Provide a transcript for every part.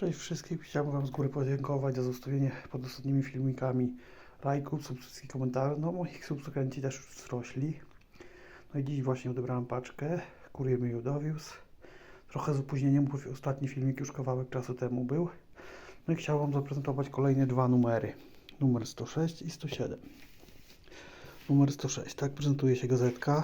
Cześć wszystkim, chciałbym Wam z góry podziękować za zostawienie pod ostatnimi filmikami lajków, subskrypcji, komentarzy. No moich subskrybenci też już wzrośli. No i dziś właśnie odebrałem paczkę, kurier mi ją dowiózł. Trochę z opóźnieniem, bo ostatni filmik już kawałek czasu temu był. No i chciałbym Wam zaprezentować kolejne dwa numery. Numer 106 i 107. Numer 106, tak prezentuje się gazetka.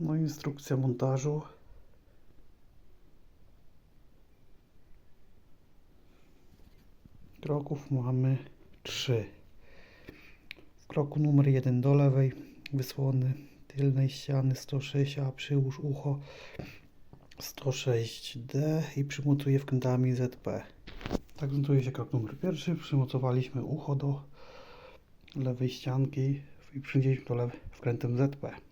No instrukcja montażu. Kroków mamy 3. W kroku numer 1 do lewej wysłony tylnej ściany 106, a przyłóż ucho 106D i przymocuję wkrętami ZP. Tak prezentuje się krok numer pierwszy. Przymocowaliśmy ucho do lewej ścianki i przycięliśmy to lewe wkrętem ZP.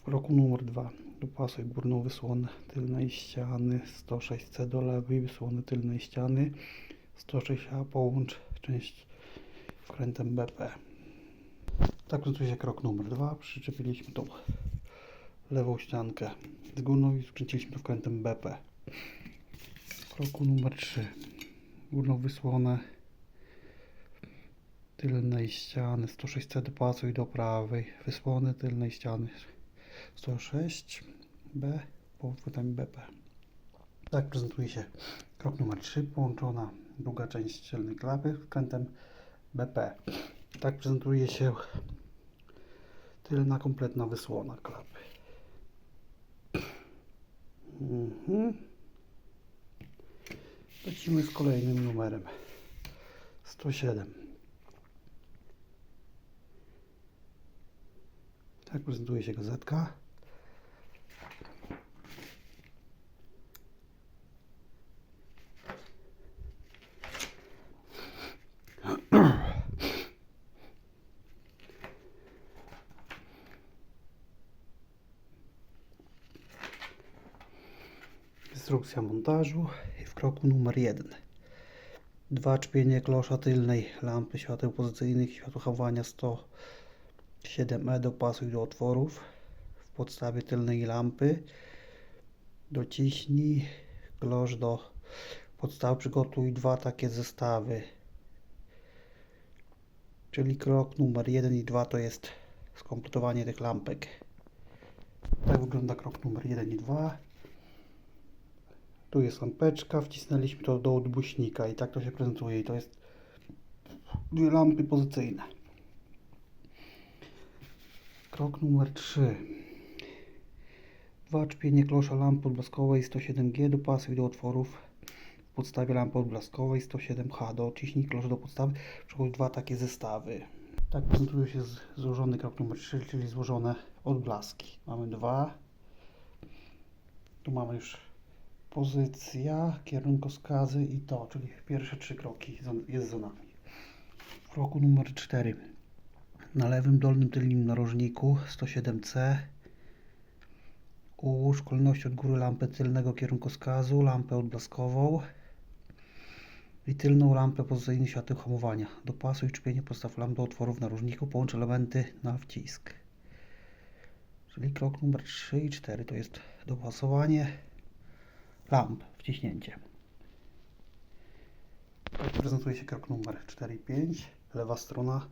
W kroku numer 2 dopasuj górną wysłonę tylnej ściany 106C do lewej wysłony tylnej ściany 106A połącz część wkrętem BP. Tak prezentuje się krok numer 2. Przyczepiliśmy tą lewą ściankę z górną i skręciliśmy wkrętem BP. W kroku numer 3 górną wysłonę tylnej ściany 106C dopasuj do prawej wysłony tylnej ściany 106B połączeniami BP. Tak prezentuje się krok numer 3, połączona druga część tylnej klapy wkrętem BP. Tak prezentuje się tylna kompletna wysłona klapy. Mhm. Lecimy z kolejnym numerem 107. Tak prezentuje się gazetka. Instrukcja montażu i w kroku numer 1. Dwa czpienie klosza tylnej lampy świateł pozycyjnych światło hamowania 107E dopasuj do otworów w podstawie tylnej lampy. Dociśnij klosz do podstawy. Przygotuj dwa takie zestawy. Czyli krok numer 1 i 2 to jest skompletowanie tych lampek. Tak wygląda krok numer 1 i 2. Tu jest lampeczka, wcisnęliśmy to do odbuśnika i tak to się prezentuje. I to jest dwie lampy pozycyjne. Krok numer 3. Dwa czpienie klosza lampy odblaskowej 107G dopasuj do otworów w podstawie lampy odblaskowej 107H. Dociśnij klosz do podstawy. Przychodzi dwa takie zestawy. Tak prezentuje się złożony krok numer 3, czyli złożone odblaski. Mamy dwa. Tu mamy już pozycja, kierunkowskazy i to, czyli pierwsze trzy kroki jest za nami. W numer 4 na lewym dolnym tylnym narożniku 107C ułóż kolejności od góry lampę tylnego kierunkowskazu, lampę odblaskową i tylną lampę pozycyjnych świateł hamowania. Dopasuj czpienie podstaw lamp do otworów w narożniku, połącz elementy na wcisk. Czyli krok numer 3 i 4 to jest dopasowanie lamp, wciśnięcie. Tak prezentuje się krok numer 4 i 5. Lewa strona,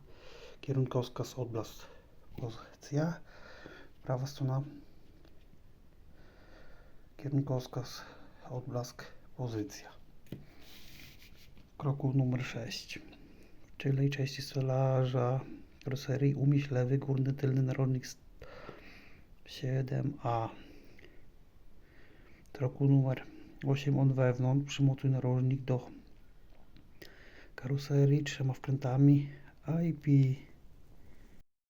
kierunkowskaz, odblask, pozycja. Prawa strona, kierunkowskaz, odblask, pozycja. Kroku numer 6. W tylnej części stolarza karoserii umieść lewy górny tylny narożnik 7A. W kroku numer 8 on wewnątrz przymocuj narożnik do karoserii trzema wkrętami A i P